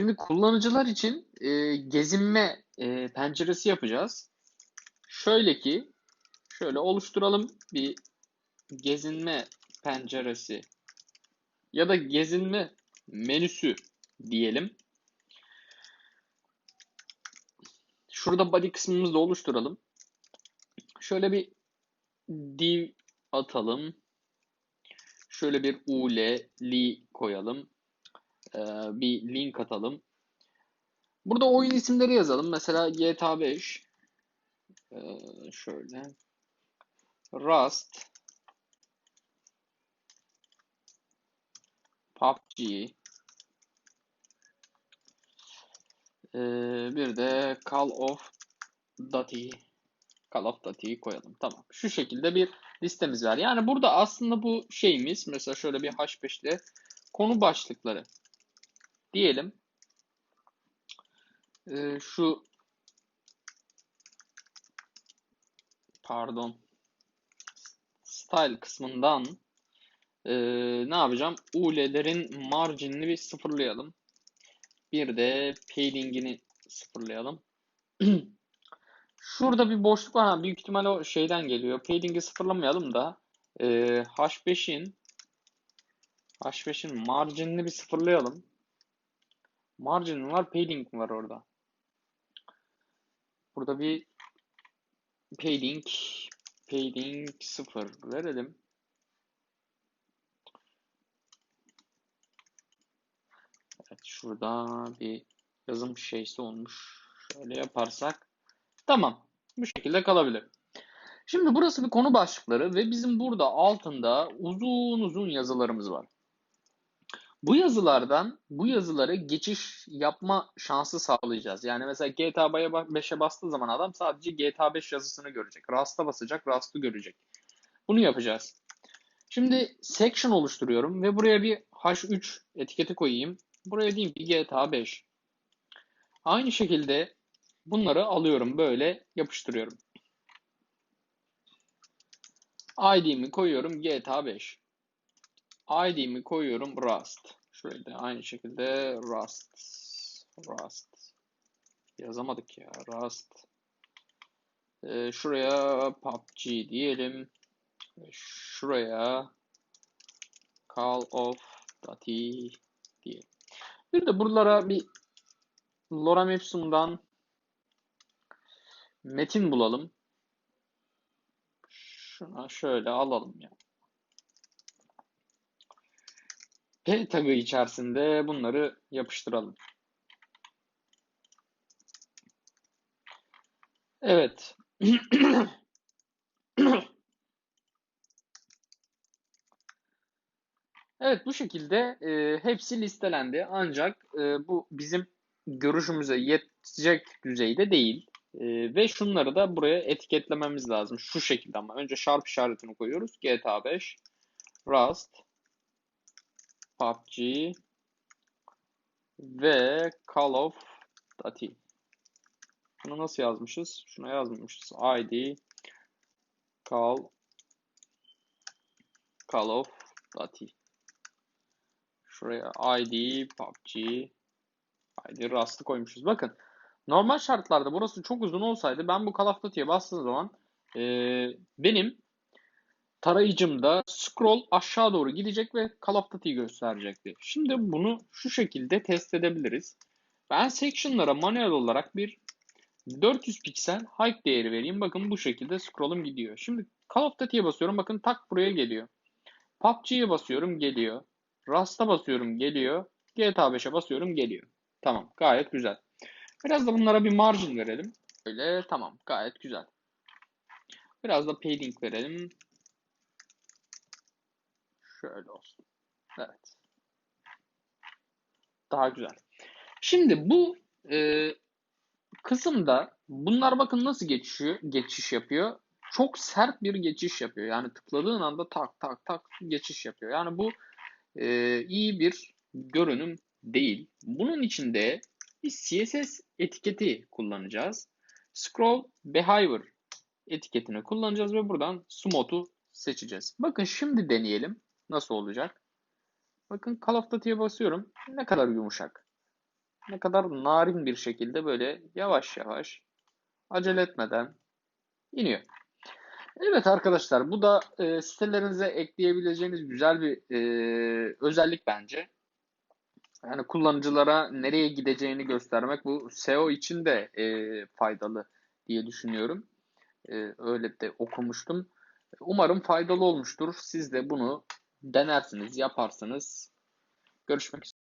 Şimdi kullanıcılar için e, gezinme e, penceresi yapacağız. Şöyle ki şöyle oluşturalım bir gezinme penceresi ya da gezinme menüsü diyelim. Şurada body kısmımızı da oluşturalım. Şöyle bir div atalım. Şöyle bir ul, li koyalım. Ee, bir link atalım. Burada oyun isimleri yazalım. Mesela GTA 5. Ee, şöyle. Rust. PUBG. Ee, bir de Call of Duty. Call of Duty'yi koyalım. Tamam. Şu şekilde bir listemiz var. Yani burada aslında bu şeyimiz mesela şöyle bir H5 ile konu başlıkları diyelim. Ee, şu pardon style kısmından e, ne yapacağım? UL'lerin marginini bir sıfırlayalım. Bir de padding'ini sıfırlayalım. Şurada bir boşluk var. Ha, büyük ihtimal o şeyden geliyor. Padding'i sıfırlamayalım da e, H5'in H5'in marginini bir sıfırlayalım. Margin var, padding var orada. Burada bir padding padding 0 verelim. Evet şurada bir yazım şeysi olmuş. Şöyle yaparsak tamam. Bu şekilde kalabilir. Şimdi burası bir konu başlıkları ve bizim burada altında uzun uzun yazılarımız var. Bu yazılardan bu yazıları geçiş yapma şansı sağlayacağız. Yani mesela GTA 5'e bastığı zaman adam sadece GTA 5 yazısını görecek. Rust'a basacak, Rust'ı görecek. Bunu yapacağız. Şimdi section oluşturuyorum ve buraya bir H3 etiketi koyayım. Buraya diyeyim ki GTA 5. Aynı şekilde bunları alıyorum böyle yapıştırıyorum. ID'mi koyuyorum GTA 5. ID'mi koyuyorum Rust. Da aynı şekilde Rust. Rust. Yazamadık ya. Rust. Ee, şuraya PUBG diyelim. Şuraya Call of Duty diyelim. Bir de buralara bir Lorem Ipsum'dan metin bulalım. Şuna şöyle alalım ya. P tagı içerisinde bunları yapıştıralım. Evet. evet bu şekilde e, hepsi listelendi. Ancak e, bu bizim görüşümüze yetecek düzeyde değil. E, ve şunları da buraya etiketlememiz lazım. Şu şekilde ama. Önce sharp işaretini koyuyoruz. GTA 5, Rust, PUBG ve Call of Duty. Bunu nasıl yazmışız? Şuna yazmamışız. ID Call Call of Duty. Şuraya ID PUBG ID Rust'ı koymuşuz. Bakın normal şartlarda burası çok uzun olsaydı ben bu Call of Duty'ye bastığım zaman e, benim tarayıcımda scroll aşağı doğru gidecek ve Call of Duty'yi gösterecekti. Şimdi bunu şu şekilde test edebiliriz. Ben section'lara manuel olarak bir 400 piksel height değeri vereyim. Bakın bu şekilde scroll'um gidiyor. Şimdi Call of Duty'ye basıyorum. Bakın tak buraya geliyor. PUBG'ye basıyorum geliyor. Rust'a basıyorum geliyor. GTA 5'e basıyorum geliyor. Tamam gayet güzel. Biraz da bunlara bir margin verelim. Öyle tamam gayet güzel. Biraz da padding verelim. Şöyle olsun. Evet. Daha güzel. Şimdi bu e, kısımda bunlar bakın nasıl geçiyor, geçiş yapıyor. Çok sert bir geçiş yapıyor. Yani tıkladığın anda tak tak tak geçiş yapıyor. Yani bu e, iyi bir görünüm değil. Bunun için de bir CSS etiketi kullanacağız. Scroll Behavior etiketini kullanacağız ve buradan Smooth'u seçeceğiz. Bakın şimdi deneyelim. Nasıl olacak? Bakın Call of Duty'ye basıyorum. Ne kadar yumuşak. ne kadar narin bir şekilde böyle yavaş yavaş acele etmeden iniyor. Evet arkadaşlar bu da e, sitelerinize ekleyebileceğiniz güzel bir e, özellik bence. Yani kullanıcılara nereye gideceğini göstermek bu SEO için de e, faydalı diye düşünüyorum. E, öyle de okumuştum. Umarım faydalı olmuştur. Siz de bunu denersiniz, yaparsınız. Görüşmek üzere.